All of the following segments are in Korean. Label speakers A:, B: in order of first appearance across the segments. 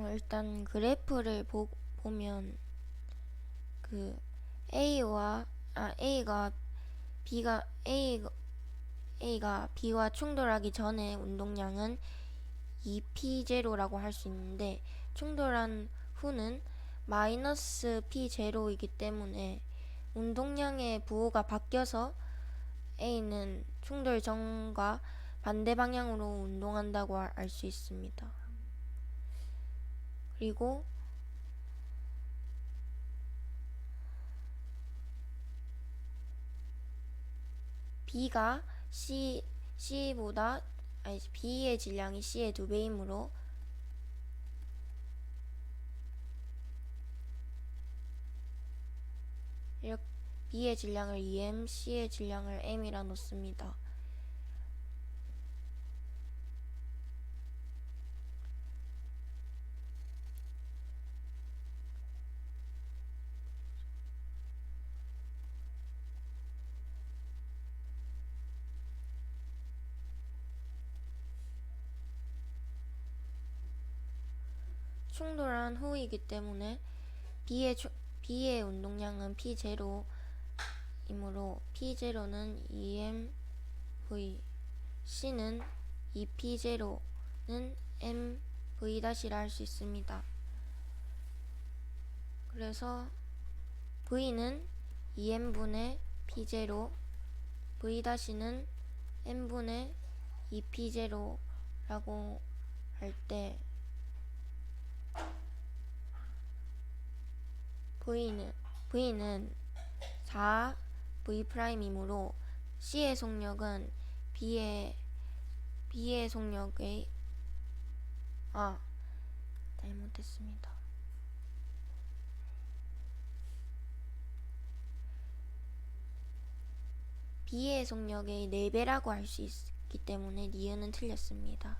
A: 어, 일단 그래프를 보, 보면 그 A와 아 A가 B가 A A가 B와 충돌하기 전에 운동량은 2P0라고 할 수 있는데 충돌한 후는 마이너스 P0이기 때문에 운동량의 부호가 바뀌어서 A는 충돌 전과 반대 방향으로 운동한다고 알 수 있습니다. 그리고 B가 C, C보다 아니 B의 질량이 C의 두 배이므로 B의 질량을 2m, C의 질량을 m이라 놓습니다. 충돌한 후이기 때문에 B의, 추- B의 운동량은 P0이므로 P0는 2mv C는 2P0는 mv-라 할 수 있습니다. 그래서 V는 2m분의 P0 V-는 m분의 2P0라고 할때 V는 V는 4 V 프라임이므로 C의 속력은 B의 B의 속력의 아 잘못했습니다. B의 속력의 4배라고 할 수 있기 때문에 니은은 틀렸습니다.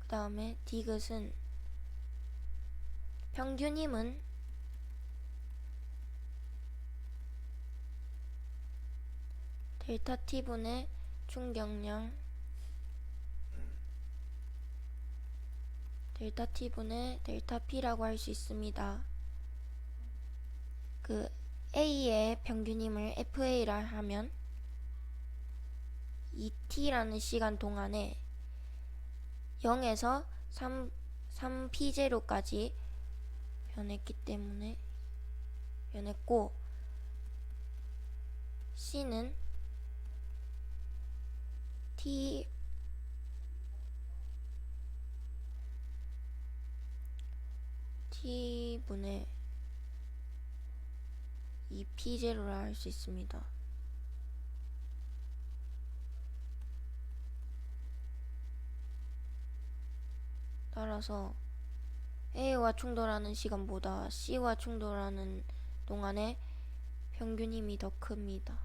A: 그 다음에 디귿은 힘은 델타 T분의 충격량 델타 T분의 델타 P라고 할 수 있습니다. 그 A의 평균 힘을 FA라 하면 2T라는 시간 동안에 0에서 3, 3P0까지 변했기 때문에 변했고 C는 T T분의 2P0라 할수 있습니다. 따라서 A와 충돌하는 시간보다 C와 충돌하는 동안의 평균 힘이 더 큽니다.